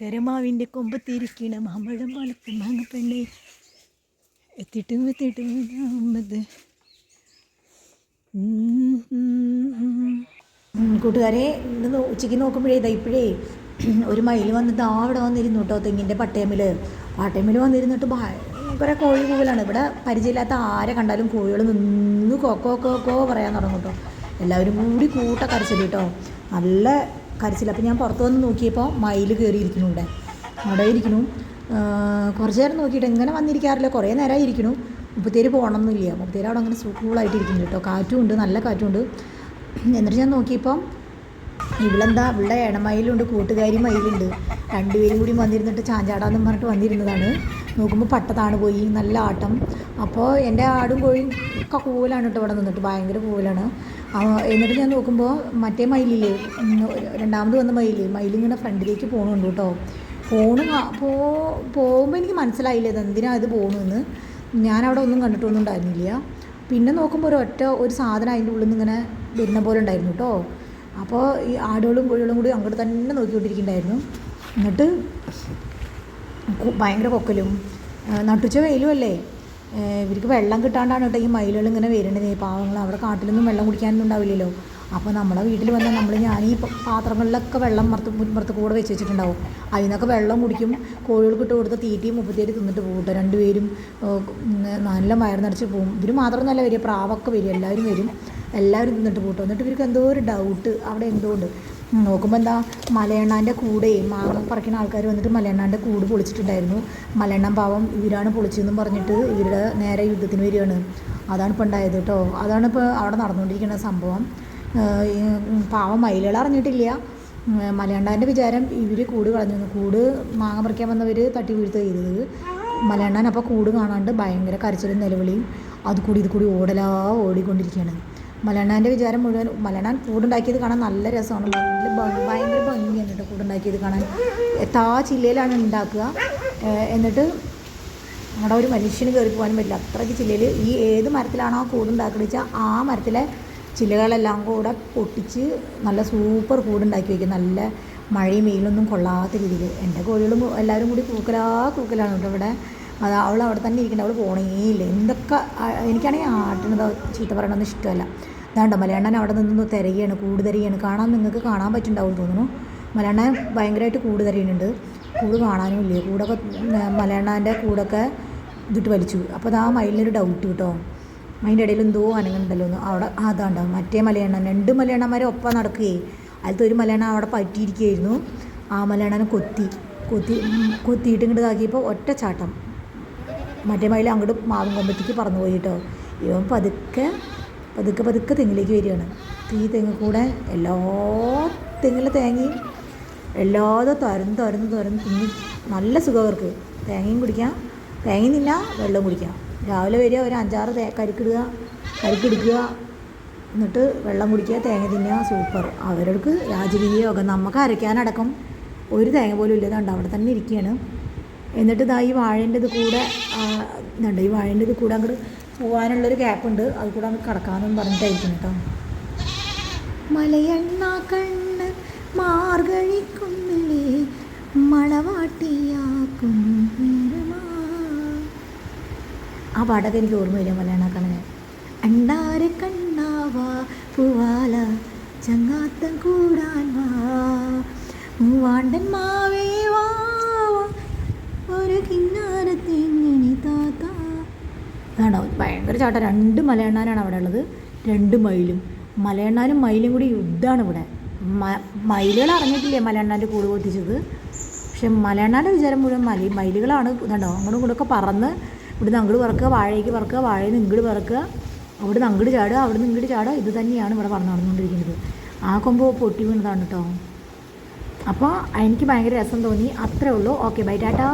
കരമാവിന്റെ കൊമ്പത്തിരിക്കണ മാമ്പഴം പോലത്തെ മാങ്ങപ്പെണ്ണെ എത്തിട്ടും എത്തിട്ടും അമ്മത് കൂട്ടുകാരെ ഇന്ന് ഉച്ചയ്ക്ക് നോക്കുമ്പോഴേ ഇതാ ഇപ്പോഴേ ഒരു മയിൽ വന്നിട്ട് ആ അവിടെ വന്നിരുന്നു കേട്ടോ തെങ്ങിന്റെ പട്ടയമ്മിൽ പട്ടയമ്മിൽ വന്നിരുന്നിട്ട് ഭയങ്കര കോഴി കൂവലാണ്. ഇവിടെ പരിചയമില്ലാത്ത ആരെ കണ്ടാലും കോഴികൾ നിന്ന് കൊക്കോ കൊക്കോ പറയാൻ തുടങ്ങും കേട്ടോ. എല്ലാവരും കൂടി കൂട്ട കരച്ചിൽ കേട്ടോ. നല്ല കരച്ചിൽ. അപ്പം ഞാൻ പുറത്ത് വന്ന് നോക്കിയപ്പോൾ മയിൽ കയറിയിരിക്കുന്നു ഇവിടെ അവിടെ ഇരിക്കണു കുറച്ച് നേരം നോക്കിയിട്ട് എങ്ങനെ വന്നിരിക്കാറില്ല. കുറേ നേരമായി ഇരിക്കുന്നു. മുപ്പത്തേര് പോകണമെന്നില്ല മുപ്പത്തേര് അവിടെ അങ്ങനെ കൂളായിട്ട് ഇരിക്കുന്നു കേട്ടോ. കാറ്റും ഉണ്ട് നല്ല കാറ്റും ഉണ്ട് എന്നിട്ട് ഞാൻ നോക്കിയപ്പം ഇവളെന്താ? ഇവിടെ ഇണമയിലുണ്ട് കൂട്ടുകാരി മയിലുണ്ട്. രണ്ടുപേരും കൂടി വന്നിരുന്നിട്ട് ചാഞ്ചാടാന്നും പറഞ്ഞിട്ട് വന്നിരുന്നതാണ്. നോക്കുമ്പോൾ പട്ടതാണ് പോയി നല്ല ആട്ടം. അപ്പോൾ എന്റെ ആടും കോഴിയും ഒക്കെ കൂവലാണ് കേട്ടോ ഇവിടെ നിന്നിട്ട് ഭയങ്കര കൂവലാണ്. എന്നിട്ട് ഞാൻ നോക്കുമ്പോൾ മറ്റേ മയിലില്ലേ രണ്ടാമത് വന്ന മയിൽ മയിലിങ്ങനെ ഫ്രണ്ടിലേക്ക് പോകണുണ്ട് കേട്ടോ. ഫോണ് പോ പോകുമ്പോൾ എനിക്ക് മനസ്സിലായില്ല ഇത് എന്തിനാണ് ഇത് പോകുന്നതെന്ന് ഞാനവിടെ ഒന്നും കണ്ടിട്ടൊന്നും ഉണ്ടായിരുന്നില്ല. പിന്നെ നോക്കുമ്പോൾ ഒരു ഒറ്റ ഒരു സാധനം അതിന്റെ ഉള്ളിൽ നിന്ന് ഇങ്ങനെ വരുന്ന പോലെ ഉണ്ടായിരുന്നു കേട്ടോ. അപ്പോൾ ഈ ആടുകളും കോഴികളും കൂടി അങ്ങോട്ട് തന്നെ നോക്കിക്കൊണ്ടിരിക്കുന്നുണ്ടായിരുന്നു. എന്നിട്ട് ഭയങ്കര കൊക്കലും. നട്ടുച്ച വെയിലും അല്ലേ? ഏ, ഇവർക്ക് വെള്ളം കിട്ടാണ്ടാണ് കേട്ടോ ഈ മയിലുകൾ ഇങ്ങനെ വരുന്നത് പാവങ്ങൾ അവിടെ കാട്ടിലൊന്നും വെള്ളം കുടിക്കാനൊന്നും ഉണ്ടാവില്ലല്ലോ. അപ്പോൾ നമ്മളെ വീട്ടിൽ വന്നാൽ നമ്മൾ ഞാൻ ഈ പാത്രങ്ങളിലൊക്കെ വെള്ളം മറത്ത് മുൻപുറത്ത് കൂടെ വെച്ച് വെച്ചിട്ടുണ്ടാവും. അതിൽ നിന്നൊക്കെ വെള്ളം കുടിക്കും. കോഴികൾക്ക് ഇട്ട് കൊടുത്ത തീറ്റയും മുപ്പത്തേരി തിന്നിട്ട് പോകും കേട്ടോ. രണ്ടുപേരും നല്ല വയർ നിറച്ച് പോകും. ഇവർ മാത്രമൊന്നുമല്ല വരിക. പ്രാവൊക്കെ വരും എല്ലാവരും വരും. എല്ലാവരും തിന്നിട്ട് പോട്ടോ. എന്നിട്ട് ഇവർക്ക് എന്തോ ഒരു ഡൗട്ട് അവിടെ എന്തോ ഉണ്ട്. നോക്കുമ്പോൾ എന്താ മലയണ്ണാന്റെ കൂടെ മാങ്ങ പറിക്കുന്ന ആൾക്കാർ വന്നിട്ട് മലയണ്ണാന്റെ കൂട് പൊളിച്ചിട്ടുണ്ടായിരുന്നു. മലയണ്ണൻ പാവം ഇവരാണ് പൊളിച്ചതെന്നും പറഞ്ഞിട്ട് ഇവരുടെ നേരെ യുദ്ധത്തിന് വരികയാണ്. അതാണ് ഇപ്പോൾ ഉണ്ടായത് കേട്ടോ അതാണ് ഇപ്പോൾ അവിടെ നടന്നുകൊണ്ടിരിക്കുന്ന സംഭവം. പാവം മയിലുകൾ അറിഞ്ഞിട്ടില്ല. മലയണ്ണാന്റെ വിചാരം ഇവർ കൂട് കളഞ്ഞു. കൂട് മാങ്ങ പറിക്കാൻ വന്നവർ തട്ടി വീഴ്ത്ത ചെയ്തത്. മലയണ്ണൻ അപ്പോൾ കൂട് കാണാണ്ട് ഭയങ്കര കരച്ചിലും നിലവിളിയും അത് കൂടി ഇത് കൂടി ഓടലാ ഓടിക്കൊണ്ടിരിക്കുകയാണ്. മലയണ്ണാന്റെ വിചാരം മുഴുവൻ മലയണ്ണാൻ കൂടുണ്ടാക്കിയത് കാണാൻ നല്ല രസമാണ്. നല്ല ഭയങ്കര ഭംഗിയാണ് കേട്ടോ കൂടുണ്ടാക്കിയത് കാണാൻ. താ ചില്ലയിലാണ് ഉണ്ടാക്കുക. എന്നിട്ട് അവിടെ ഒരു മനുഷ്യന് കയറി പോകാനും പറ്റില്ല. അത്രയ്ക്ക് ചില്ലയിൽ ഈ ഏത് മരത്തിലാണോ കൂടുണ്ടാക്കുന്നത് വെച്ചാൽ ആ മരത്തിലെ ചില്ലകളെല്ലാം കൂടെ പൊട്ടിച്ച് നല്ല സൂപ്പർ കൂടുണ്ടാക്കി വയ്ക്കും നല്ല മഴയും വെയിലൊന്നും കൊള്ളാത്ത രീതിയിൽ എന്റെ കോഴികളും എല്ലാവരും കൂടി കൂക്കലാ കൂക്കലാണ് കേട്ടോ ഇവിടെ. അത് അവൾ അവിടെ തന്നെ ഇരിക്കേണ്ട അവൾ പോണേയില്ല. എന്തൊക്കെ എനിക്കാണെങ്കിൽ ആട്ടിനതോ ചീത്ത പറയണമെന്ന് ഇഷ്ടമല്ല. അതാണ്ടോ മലയാണ്ണൻ അവിടെ നിന്ന് തിരയാണ് കൂട് കാണാൻ നിങ്ങൾക്ക് കാണാൻ പറ്റുന്നുണ്ടാവും തോന്നുന്നു. മലയാണ്ണൻ ഭയങ്കരമായിട്ട് കൂട് കൂട് കാണാനും ഇല്ല കൂടൊക്കെ മലയാണ്ണാന്റെ കൂടൊക്കെ ഇതിട്ട് വലിച്ചു. അപ്പോൾ അത് ആ മയിലിനൊരു ഡൗട്ട് കിട്ടോ. അതിന്റെ ഇടയിൽ എന്തോ അനങ്ങുണ്ടല്ലോ എന്ന്. അവിടെ ആ, അതാണ്ടോ മറ്റേ മലയാണ്ണൻ രണ്ട് മലയാണന്മാരെ ഒപ്പം നടക്കുകയെ അതിലത്തെ ഒരു മലയാണ അവിടെ പറ്റിയിരിക്കുകയായിരുന്നു. ആ മലയാണ്ണനെ കൊത്തി കൊത്തി കൊത്തിയിട്ട് ഇങ്ങോട്ട് ഇതാക്കിയപ്പോൾ ഒറ്റ ചാട്ടം മറ്റേ മയിൽ അങ്ങോട്ട് മാവും കൊമ്പത്തേക്ക് പറന്നു പോയി കേട്ടോ ഇവൻ പതുക്കെ പതുക്കെ പതുക്കെ തെങ്ങിലേക്ക് വരികയാണ്. ഈ തെങ്ങ് കൂടെ എല്ലാ തെങ്ങിലെ തേങ്ങയും എല്ലാതും തുരന്ന് തുരന്ന് തുരന്ന് തിന്നി നല്ല സുഖവർക്ക് തേങ്ങയും കുടിക്കാം. തേങ്ങയും തിന്നാം വെള്ളം കുടിക്കാം. രാവിലെ വരിക ഒരു അഞ്ചാറ് തേ കരിക്കിടുക കരിക്കിടിക്കുക എന്നിട്ട് വെള്ളം കുടിക്കുക തേങ്ങ തിന്നുക സൂപ്പർ. അവർക്ക് രാജകീയ നമുക്ക് അരയ്ക്കാനടക്കം ഒരു തേങ്ങ പോലും ഇല്ലാതെ അവിടെ തന്നെ ഇരിക്കുകയാണ്. എന്നിട്ട് ഇതാ ഈ വാഴേന്റെ ഇത് കൂടെ ഇതുണ്ട്. ഈ വാഴേന്റെ ഇത് കൂടെ അങ്ങോട്ട് പോകാനുള്ളൊരു ഗ്യാപ്പ് ഉണ്ട്. അത് കൂടെ അങ്ങ് കടക്കാമെന്ന് പറഞ്ഞിട്ടായിരിക്കും കേട്ടോ. മലയണ്ണ കണ്ണ് മാർഗഴിക്കുന്നിലേ മണവാട്ടിയാക്കും ആ പാട്ടൊക്കെ എനിക്ക് ഓർമ്മ വരും മലയാള കണ്ണന്. അണ്ടാരെ കണ്ണാവാ പൂവാല ചങ്ങാത്തം കൂടാൻ വാ. മൂവാണ്ടൻ ഭയങ്കര ചാട്ടം. രണ്ട് മലയണ്ണാനാണ് അവിടെ ഉള്ളത്. രണ്ട് മയിലും. മലയണ്ണാനും മയിലും കൂടി യുദ്ധമാണ് ഇവിടെ. മയിലുകൾ അറിഞ്ഞിട്ടില്ലേ മലയണ്ണാന്റെ കൂട് പൊട്ടിച്ചത്? പക്ഷെ മലയണ്ണാന്റെ വിചാരം മുഴുവൻ മലി മയിലുകളാണ്. ഇതുണ്ടോ? അങ്ങോട്ടും ഇങ്ങോട്ടൊക്കെ പറന്ന് ഇവിടുന്ന് അങ്ങോട്ട് പറക്കുക വാഴയ്ക്ക് പറക്കുക വാഴയിൽ നിന്ന് ഇങ്ങോട്ട് പറക്കുക. അവിടുന്ന് അങ്ങോട്ട് ചാടുക അവിടുന്ന് ഇങ്ങോട്ട് ചാടുക. ഇത് തന്നെയാണ് ഇവിടെ പറഞ്ഞു നടന്നുകൊണ്ടിരിക്കുന്നത്. ആ കൊമ്പ് പൊട്ടി വീണതാണ് കേട്ടോ. അപ്പോൾ എനിക്ക് ഭയങ്കര രസം തോന്നി. അത്രേ ഉള്ളൂ. Okay bye tata.